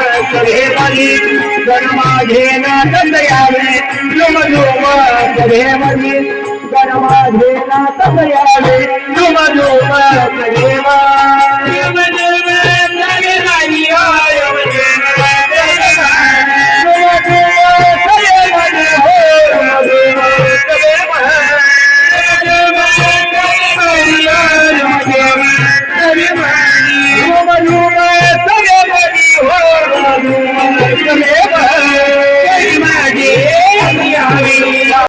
झुमा करे मधी गण माझे नांद यावे रुम झुमा करे मनी गरमा माझे नांद यावे रुम झुमा करे मधी